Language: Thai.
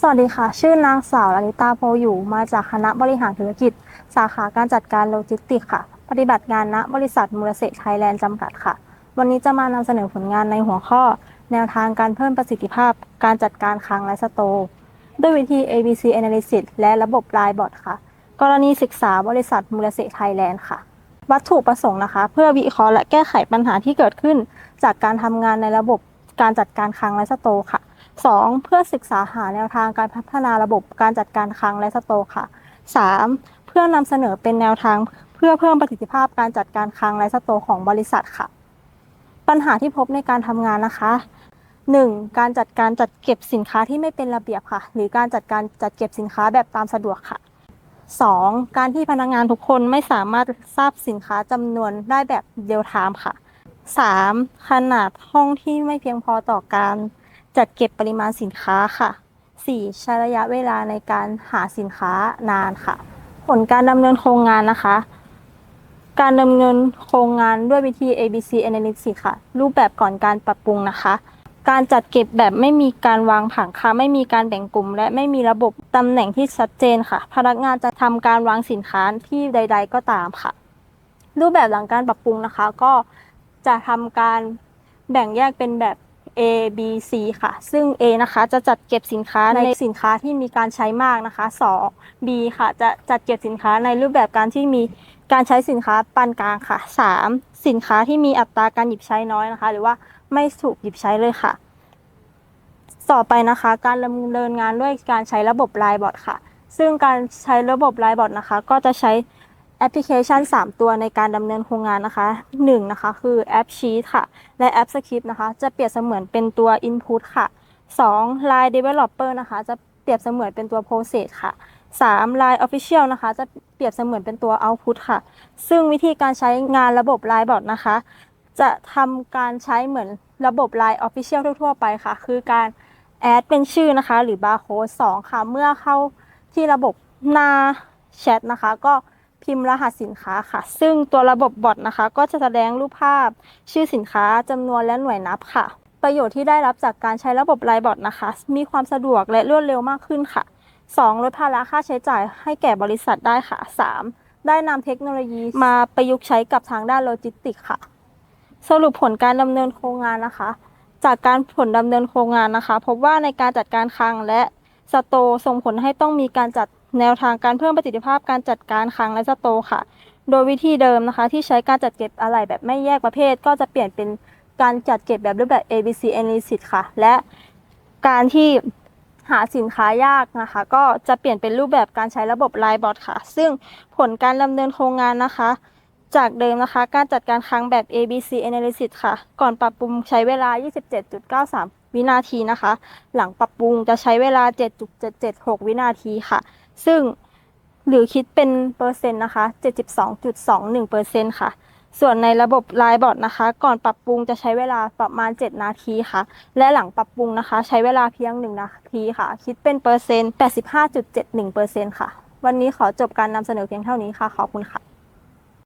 สวัสดีค่ะ ชื่อนางสาวลลิตาโพอยู่ มาจากคณะบริหารธุรกิจ สาขาการจัดการโลจิสติกส์ค่ะ ปฏิบัติงานณบริษัทมูลเสกไทยแลนด์จำกัดค่ะ วันนี้จะมานำเสนอผลงานในหัวข้อ แนวทางการเพิ่มประสิทธิภาพ การจัดการคลังและสโตร์ด้วยวิธี ABC Analysis และระบบ Line Bot ค่ะ กรณีศึกษาบริษัทมูลเสกไทยแลนด์ค่ะ วัตถุประสงค์นะคะ เพื่อวิเคราะห์และแก้ไขปัญหาที่เกิดขึ้น จากการทำงานในระบบการจัดการคลังและสโตร์ค่ะ 2. เพื่อศึกษาหาแนวทางการพัฒนาระบบการจัดการคลังและสโตร์ค่ะ 3. เพื่อนำเสนอเป็นแนวทางเพื่อเพิ่มประสิทธิภาพการจัดการคลังและสโตร์ของบริษัทค่ะ ปัญหาที่พบในการทำงานนะคะ 1. การจัดการจัดเก็บสินค้าที่ไม่เป็นระเบียบค่ะ หรือการจัดการจัดเก็บสินค้าแบบตามสะดวกค่ะ 2. การที่พนักงานทุกคนไม่สามารถทราบสินค้าจำนวนได้แบบเรียลไทม์ค่ะ 3. ขนาดห้องที่ไม่เพียงพอต่อการ จัดเก็บปริมาณสินค้าค่ะ 4. ใช้ระยะเวลาในการหาสินค้านานค่ะ ผลการดำเนินโครงงานนะคะ การดำเนินโครงงานด้วยวิธี ABC Analysis ค่ะ รูปแบบก่อนการปรับปรุงนะคะ การจัดเก็บแบบไม่มีการวางผังค่ะ ไม่มีการแบ่งกลุ่ม และไม่มีระบบตำแหน่งที่ชัดเจนค่ะ พนักงานจะทำการวางสินค้าที่ใด ๆ ก็ตามค่ะ รูปแบบหลังการปรับปรุงนะคะ ก็จะทำการแบ่งแยกเป็นแบบ A B C ค่ะ ซึ่ง A นะคะจะจัดเก็บสินค้าในสินค้าที่มีการใช้มากนะคะ2 B ค่ะ จะจัดเก็บสินค้าในรูปแบบการที่มีการใช้สินค้าปานกลางค่ะ 3. สินค้าที่มีอัตราการหยิบใช้น้อยนะคะ หรือว่าไม่ถูกหยิบใช้เลยค่ะ ต่อไปนะคะ การดำเนินงานด้วยการใช้ระบบ Line Bot ค่ะ ซึ่งการใช้ระบบ Line Bot นะคะ ก็จะใช้ แอปพลิเคชัน 3 ตัวในการดำเนินโครงงานนะคะ1นะคะคือแอป Sheet ค่ะ และแอป Script นะคะ จะเปรียบเสมือนเป็นตัว Input ค่ะ 2. Line Developer นะคะ จะเปรียบเสมือนเป็นตัว Process ค่ะ 3. Line Official นะคะ จะเปรียบเสมือนเป็นตัว Output ค่ะ ซึ่งวิธีการใช้งานระบบ Line Bot นะคะ จะทำการใช้เหมือนระบบ Line Official ทั่วๆไปค่ะ คือการแอดเป็นชื่อนะคะ หรือบาร์โค้ด2ค่ะ เมื่อเข้าที่ระบบหน้าแชทนะคะ ก็ พิมพ์รหัสสินค้าค่ะ ซึ่งตัวระบบบอทนะคะ ก็จะแสดงรูปภาพ ชื่อสินค้าจำนวนและหน่วยนับค่ะ ประโยชน์ที่ได้รับจากการใช้ระบบไลน์บอทนะคะ มีความสะดวกและรวดเร็วมากขึ้นค่ะ 2. ลดภาระค่าใช้จ่ายให้แก่บริษัทได้ค่ะ 3. ได้นำเทคโนโลยีมาประยุกต์ใช้กับทางด้านโลจิสติกค่ะ สรุปผลการดำเนินโครงงานนะคะ จากการผลดำเนินโครงงานนะคะ พบว่าในการจัดการคลังและสโตส่งผลให้ต้องมีการจัด แนวทางการเพิ่มประสิทธิภาพการจัดการคลังและสโตค่ะ โดยวิธีเดิมนะคะ ที่ใช้การจัดเก็บอะไหล่แบบไม่แยกประเภท ก็จะเปลี่ยนเป็นการจัดเก็บแบบรูปแบบ ABC Analysis ค่ะ และการที่หาสินค้ายากนะคะ ก็จะเปลี่ยนเป็นรูปแบบการใช้ระบบ Line Bot ค่ะ ซึ่งผลการดำเนินโครงงานนะคะ จากเดิมนะคะ การจัดการคลังแบบ ABC Analysis ค่ะ ก่อนปรับปรุงใช้เวลา 27.93 วินาทีนะคะ หลังปรับปรุงจะใช้เวลา 7.776 วินาทีค่ะ ซึ่งหรือคิดเป็นเปอร์เซ็นต์นะคะ 72.21เปอร์เซ็นต์ค่ะ ส่วนในระบบ Line Bot นะคะ ก่อนปรับปรุงจะใช้เวลาประมาณ 7 นาทีค่ะ และหลังปรับปรุงนะคะ ใช้เวลาเพียง 1 นาทีค่ะ คิดเป็นเปอร์เซ็นต์ 85.71เปอร์เซ็นต์ค่ะ วันนี้ขอจบการนำเสนอเพียงเท่านี้ค่ะ ขอบคุณค่ะ